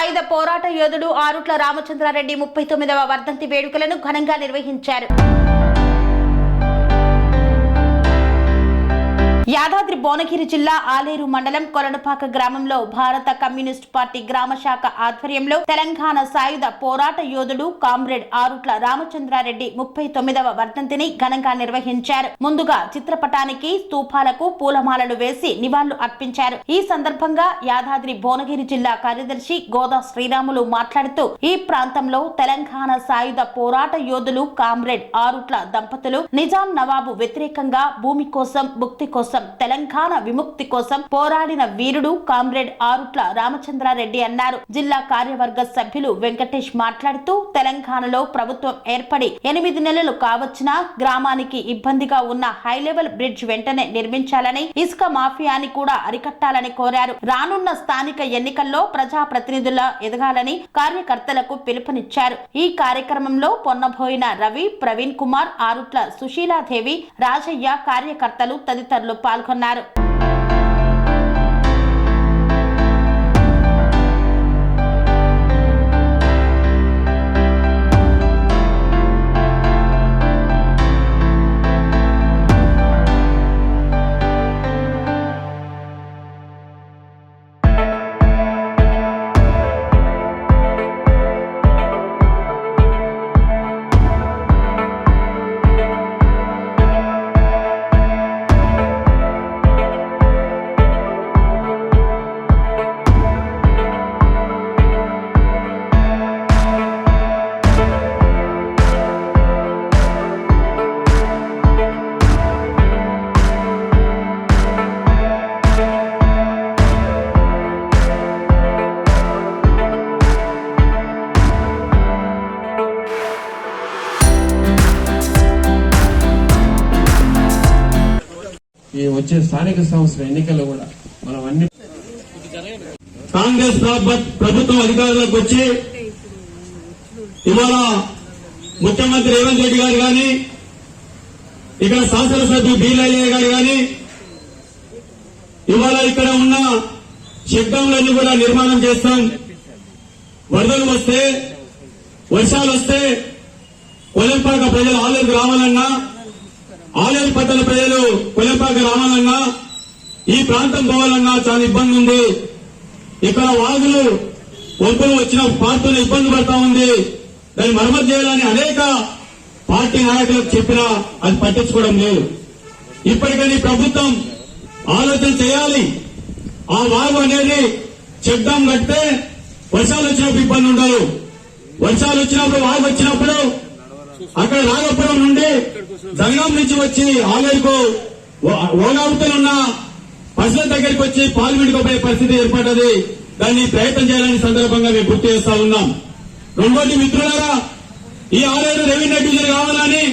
సాయుధ పోరాట యోధుడు ఆరుట్ల రామచంద్రారెడ్డి ముప్పై తొమ్మిదవ వర్ధంతి వేడుకలను ఘనంగా నిర్వహించారు. యాదాద్రి భువనగిరి జిల్లా ఆలేరు మండలం కొలనపాక గ్రామంలో భారత కమ్యూనిస్ట్ పార్టీ గ్రామ శాఖ ఆధ్వర్యంలో తెలంగాణ సాయుధ పోరాట యోధుడు కామ్రేడ్ ఆరుట్ల రామచంద్రారెడ్డి ముప్పై తొమ్మిదవ వర్ధంతిని ఘనంగా నిర్వహించారు. ముందుగా చిత్రపటానికి స్తూపాలకు పూలమాలలు వేసి నివాళులు అర్పించారు. ఈ సందర్భంగా యాదాద్రి భువనగిరి జిల్లా కార్యదర్శి గోదా శ్రీరాములు మాట్లాడుతూ ఈ ప్రాంతంలో తెలంగాణ సాయుధ పోరాట యోధులు కామ్రేడ్ ఆరుట్ల దంపతులు నిజాం నవాబు వ్యతిరేకంగా భూమి కోసం ముక్తి కోసం తెలంగాణ విముక్తి కోసం పోరాడిన వీరుడు కామ్రేడ్ ఆరుట్ల రామచంద్రారెడ్డి అన్నారు. జిల్లా కార్యవర్గ సభ్యులు వెంకటేష్ మాట్లాడుతూ తెలంగాణలో ప్రభుత్వం ఏర్పడి ఎనిమిది నెలలు కావచ్చినా గ్రామానికి ఇబ్బందిగా ఉన్న హై లెవెల్ బ్రిడ్జ్ వెంటనే నిర్మించాలని ఇసుక మాఫియాని కూడా అరికట్టాలని కోరారు. రానున్న స్థానిక ఎన్నికల్లో ప్రజా ప్రతినిధుల ఎదగాలని కార్యకర్తలకు పిలుపునిచ్చారు. ఈ కార్యక్రమంలో పొన్నబోయిన రవి ప్రవీణ్ కుమార్ ఆరుట్ల సుశీలాదేవి రాజయ్య కార్యకర్తలు తదితరులు పాల్గొన్నారు. ఈ వచ్చే స్థానిక సంస్థల ఎన్నికల్లో కూడా మనం అన్ని కాంగ్రెస్ ప్రభుత్వం అధికారంలోకి వచ్చి ఇవాళ ముఖ్యమంత్రి రేవంత్ రెడ్డి గారు గాని ఇక్కడ శాసనసభ్యులు బీలయ్య గారు గాని ఇవాళ ఇక్కడ ఉన్న శబ్దంలన్నీ కూడా నిర్మాణం చేస్తాం. వరదలు వస్తే వర్షాలు వస్తే కొలంపాక ప్రజలు ఆలూరుకు రావాలన్నా ఆలేరు పట్టణ ప్రజలు కొలంపాక రావాలన్నా ఈ ప్రాంతం పోవాలన్నా చాలా ఇబ్బంది ఉంది. ఇక్కడ వాగులు వంపులు వచ్చిన పార్టీలు ఇబ్బంది పడతా ఉంది. దాన్ని మరమ్మతు చేయాలని అనేక పార్టీ నాయకులకు చెప్పినా అది పట్టించుకోవడం లేదు. ఇప్పటికని ప్రభుత్వం ఆలోచన చేయాలి. ఆ వాగు అనేది చెప్దాం కడితే వర్షాలు వచ్చినప్పుడు ఇబ్బంది ఉండదు. వర్షాలు వచ్చినప్పుడు వాగు వచ్చినప్పుడు అక్కడ నాగపురం నుండి జంగం నుంచి వచ్చి ఆలయకు ఓలావుతలు ఉన్న పశువుల దగ్గరికి వచ్చి పాలు పోయే పరిస్థితి ఏర్పడ్డది. దాన్ని ప్రయత్నం చేయాలని సందర్భంగా మేము గుర్తు చేస్తా ఉన్నాం. రెండోటి మిత్రులారా ఈ ఆలయం రెవెన్యూ డివిజన్ కావాలని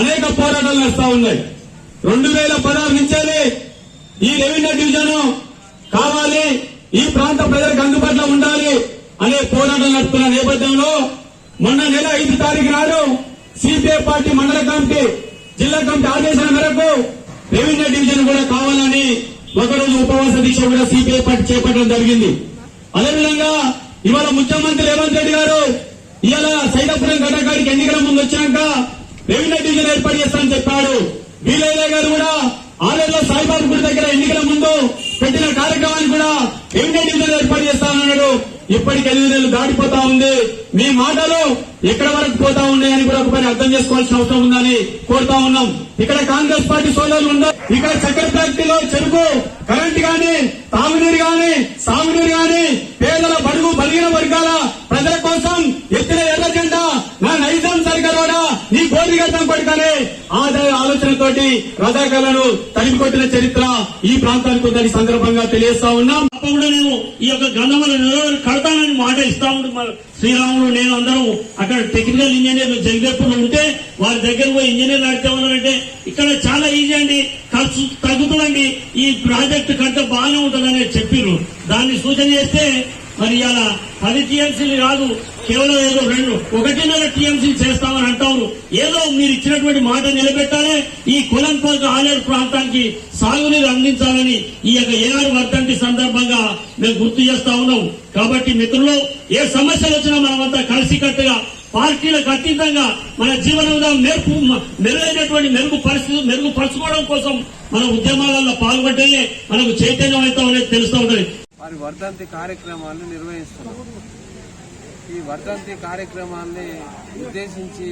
అనేక పోరాటాలు నడుస్తా ఉన్నాయి. రెండు వేల పదహారు నుంచేనే ఈ రెవెన్యూ డివిజన్ కావాలి ఈ ప్రాంత ప్రజలకు అందుబాటులో ఉండాలి అనే పోరాటం నడుపుతున్న నేపథ్యంలో మొన్న నెల ఐదు తారీఖు నాడు సిపిఐ పార్టీ మండల కమిటీ జిల్లా కమిటీ ఆదేశాల మేరకు రెవెన్యూ డివిజన్ కూడా కావాలని ఒకరోజు ఉపవాస దీక్ష కూడా సిపిఐ పార్టీ చేపట్టడం జరిగింది. అదేవిధంగా ఇవాళ ముఖ్యమంత్రి రేవంత్ రెడ్డి గారు ఇవాళ సైదాపురం గడ్డకాడికి ఎన్నికల ముందు వచ్చినాక రెవెన్యూ డివిజన్ ఏర్పాటు చేస్తానని చెప్పాడు. వీలయ్య గారు కూడా ఆరేళ్ళ సాయిబాబు గుడి దగ్గర ఎన్నికల ముందు పెట్టిన కార్యక్రమాన్ని కూడా రెవెన్యూ డివిజన్ ఏర్పాటు చేస్తానన్నాడు ఇప్పటికి ఎనిమిది నెలలు దాటిపోతా ఉంది. మీ మాటలు ఎక్కడ వరకు పోతా ఉన్నాయని కూడా ఒకసారి అర్థం చేసుకోవాల్సిన అవసరం ఉందని కోరుతా ఉన్నాం. ఇక్కడ కాంగ్రెస్ పార్టీ సోదరులు ఉండవు ఇక్కడ చక్కెర ఫ్యాక్టరీలో చెరుకు కరెంట్ గాని తాగునీరు గాని తోటి రథాకలను తరిమి కొట్టిన చరిత్ర ఈ ప్రాంతానికి ఉందని సందర్భంగా తెలియస్తా ఉన్నాం. తప్పకుండా నేను ఈ యొక్క గంధముల నిలబడి కడతానని మాట ఇస్తా ఉంటే శ్రీరాములు నేను అందరం అక్కడ టెక్నికల్ ఇంజనీర్లు జగదేపులు ఉంటే వారి దగ్గర పోయి ఇంజనీర్ నడితే ఉన్నారంటే ఇక్కడ చాలా ఈజీ అండి ఖర్చు తగ్గుతుందండి ఈ ప్రాజెక్టు కంటే బాగానే ఉంటుందని చెప్పిర్రు. దాన్ని సూచన చేస్తే మరి ఇలా పది టీఎంసీలు కాదు కేవలం ఏదో రెండు ఒకటిన్నర టీఎంసీలు చేస్తామని అంటారు. ఏదో మీరు ఇచ్చినటువంటి మాట నిలబెట్టాలే ఈ కులంపల్క ఆలేరు ప్రాంతానికి సాగునీరు అందించాలని ఈ యొక్క ఏఆర్ వర్ధంతి సందర్భంగా మేము గుర్తు చేస్తా ఉన్నాం. కాబట్టి మిత్రులు ఏ సమస్యలు వచ్చినా మనమంతా కలిసికట్టుగా పార్టీలకు అతీతంగా మన జీవన విధానం మెరుపు మెరుగైనటువంటి మెరుగు పరిస్థితి మెరుగుపరచుకోవడం కోసం మన ఉద్యమాలలో పాల్గొంటేనే మనకు చైతన్యం అవుతామనేది తెలుస్తూ ఉంటుంది. వారి వర్ధంతి కార్యక్రమాలను నిర్వహిస్తున్నారు ఈ వర్ధంతి కార్యక్రమాల్ని ఉద్దేశించి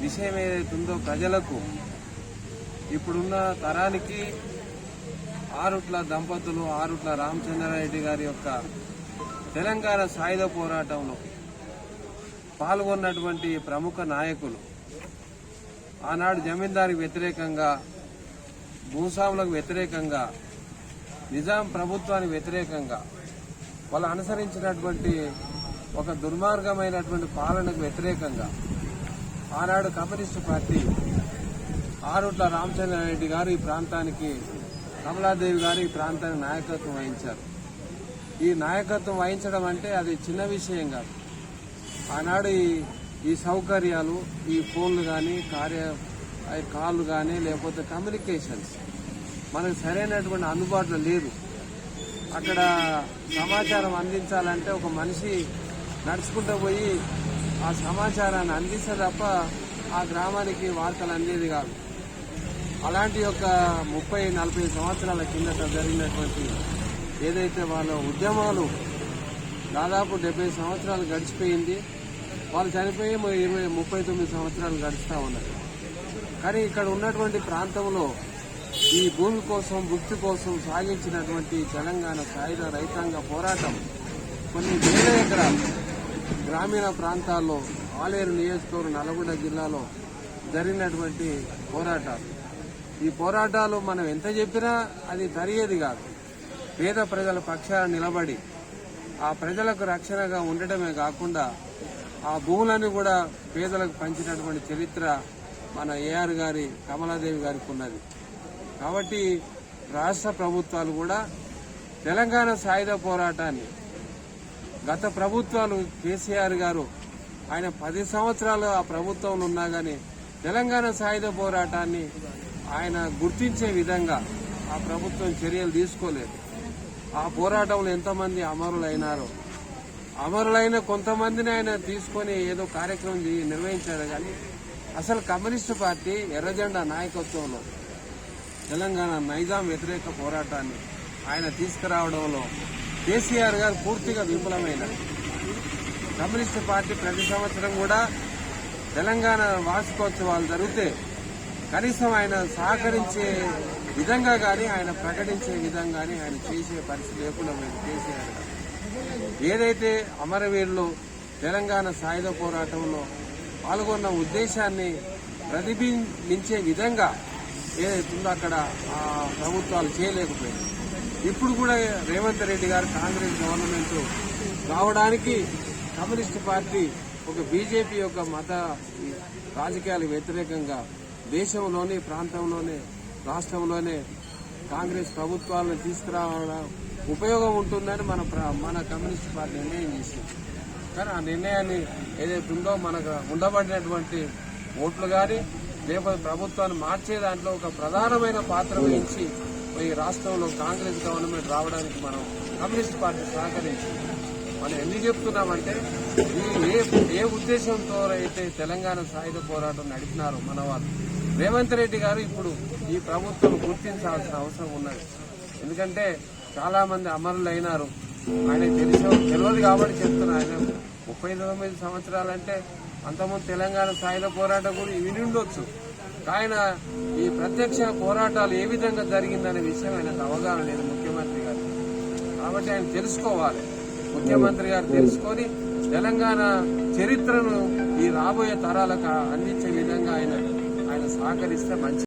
విషయం ఏదైతుందో ప్రజలకు ఇప్పుడున్న తరానికి ఆరుట్ల దంపతులు ఆరుట్ల రామచంద్రారెడ్డి గారి యొక్క తెలంగాణ సాయుధ పోరాటంలో పాల్గొన్నటువంటి ప్రముఖ నాయకులు. ఆనాడు జమీందారికి వ్యతిరేకంగా భూస్వాములకు వ్యతిరేకంగా నిజాం ప్రభుత్వానికి వ్యతిరేకంగా వాళ్ళు అనుసరించినటువంటి ఒక దుర్మార్గమైనటువంటి పాలనకు వ్యతిరేకంగా ఆనాడు కమ్యూనిస్టు పార్టీ ఆరుట్ల రామచంద్రారెడ్డి గారు ఈ ప్రాంతానికి కమలాదేవి గారు ఈ ప్రాంతానికి నాయకత్వం వహించారు. ఈ నాయకత్వం వహించడం అంటే అది చిన్న విషయం కాదు. ఆనాడు ఈ సౌకర్యాలు ఈ ఫోన్లు కానీ కార్య ఈ కాళ్ళు కానీ లేకపోతే కమ్యూనికేషన్స్ మనకు సరైనటువంటి అందుబాటులో లేదు. అక్కడ సమాచారం అందించాలంటే ఒక మనిషి నడుచుకుంటూ పోయి ఆ సమాచారాన్ని అందిస్తే తప్ప ఆ గ్రామానికి వార్తలు అందేది కాదు. అలాంటి యొక్క ముప్పై నలభై సంవత్సరాల కిందట జరిగినటువంటి ఏదైతే వాళ్ళ ఉద్యమాలు దాదాపు డెబ్బై సంవత్సరాలు గడిచిపోయింది. వాళ్ళు చనిపోయి మ- ఇరవై ముప్పై తొమ్మిది సంవత్సరాలు గడుస్తూ ఉన్నారు. కానీ ఇక్కడ ఉన్నటువంటి ప్రాంతంలో ఈ భూమి కోసం భుక్తి కోసం సాగించినటువంటి తెలంగాణ సాయుధ రైతాంగ పోరాటం కొన్ని వేల ఎకరాలు గ్రామీణ ప్రాంతాల్లో ఆలేరు నియోజకవర్గం నల్గొండ జిల్లాలో జరిగినటువంటి పోరాటాలు. ఈ పోరాటాలు మనం ఎంత చెప్పినా అది తరిగేది కాదు. పేద ప్రజల పక్షాన నిలబడి ఆ ప్రజలకు రక్షణగా ఉండటమే కాకుండా ఆ భూములను కూడా పేదలకు పంచినటువంటి చరిత్ర మన ఏఆర్ గారి కమలాదేవి గారికి ఉన్నది. కాబట్టి రాష్ట్ర ప్రభుత్వాలు కూడా తెలంగాణ సాయుధ పోరాటాన్ని గత ప్రభుత్వాలు కేసీఆర్ గారు ఆయన పది సంవత్సరాలు ఆ ప్రభుత్వంలో ఉన్నా కానీ తెలంగాణ సాయుధ పోరాటాన్ని ఆయన గుర్తించే విధంగా ఆ ప్రభుత్వం చర్యలు తీసుకోలేదు. ఆ పోరాటంలో ఎంతమంది అమరులైనారో అమరులైన కొంతమందిని ఆయన తీసుకొని ఏదో కార్యక్రమం నిర్వహించారు కానీ అసలు కమ్యూనిస్టు పార్టీ ఎర్రజెండా నాయకత్వంలో తెలంగాణ నైజాం వ్యతిరేక పోరాటాన్ని ఆయన తీసుకురావడంలో కేసీఆర్ గారు పూర్తిగా విఫలమైన కమ్యూనిస్టు పార్టీ ప్రతి సంవత్సరం కూడా తెలంగాణ వార్షికోత్సవాలు జరిగితే కనీసం ఆయన సహకరించే విధంగా కానీ ఆయన ప్రకటించే విధంగా కానీ ఆయన చేసే పరిస్థితి లేకుండా కేసీఆర్ గారు. ఏదైతే అమరవీరులు తెలంగాణ సాయుధ పోరాటంలో పాల్గొన్న ఉద్దేశాన్ని ప్రతిబింబించే విధంగా ఏదైతుందో ఉందో అక్కడ ప్రభుత్వాలు చేయలేకపోయింది ఇప్పుడు కూడా రేవంత్ రెడ్డి గారు కాంగ్రెస్ గవర్నమెంట్ రావడానికి కమ్యూనిస్ట్ పార్టీ ఒక బీజేపీ యొక్క మత రాజకీయాలకు వ్యతిరేకంగా దేశంలోని ప్రాంతంలోనే రాష్ట్రంలోనే కాంగ్రెస్ ప్రభుత్వాలను తీసుకురావడం ఉపయోగం ఉంటుందని మన మన కమ్యూనిస్ట్ పార్టీ నిర్ణయం చేసింది. కానీ ఆ నిర్ణయాన్ని ఏదైతే ఉందో మనకు ఉండబడినటువంటి ఓట్లు కానీ లేకపోతే ప్రభుత్వాన్ని మార్చే దాంట్లో ఒక ప్రధానమైన పాత్ర వహించి ఈ రాష్ట్రంలో కాంగ్రెస్ గవర్నమెంట్ రావడానికి మనం కమ్యూనిస్ట్ పార్టీ సహకరించింది. మనం ఎందుకు చెప్తున్నామంటే ఏ ఏ ఉద్దేశంతో అయితే తెలంగాణ సాయుధ పోరాటం నడిపినారో మన వాళ్ళు. రేవంత్ రెడ్డి గారు ఇప్పుడు ఈ ప్రభుత్వం గుర్తించాల్సిన అవసరం ఉన్నది. ఎందుకంటే చాలా మంది అమరులు అయినారు ఆయన తెలిసి తెలియదు కాబట్టి చెప్తున్నా. ఆయన ముప్పై తొమ్మిది సంవత్సరాలంటే అంతకుముందు తెలంగాణ స్థాయిలో పోరాటం కూడా విని ఉండొచ్చు ఆయన ఈ ప్రత్యక్ష పోరాటాలు ఏ విధంగా జరిగిందనే విషయం ఆయనకు అవగాహన లేదు ముఖ్యమంత్రి గారు. కాబట్టి ఆయన తెలుసుకోవాలి. ముఖ్యమంత్రి గారు తెలుసుకొని తెలంగాణ చరిత్రను ఈ రాబోయే తరాలకు అందించే విధంగా ఆయన ఆయన సహకరిస్తే మంచి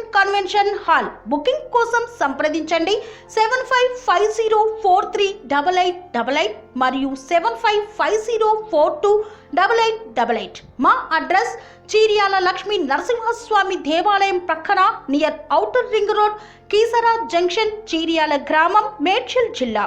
కన్వెన్షన్ హాల్ బుకింగ్ కోసం సంప్రదించండి. Seven five five zero four three double eight double eight మరియు seven five five zero four two double eight double eight మా అడ్రస్ చీరియాల లక్ష్మీ నరసింహస్వామి దేవాలయం ప్రక్కన near outer ring road Keesara junction Cheeriyala గ్రామం మేడ్చల్ జిల్లా.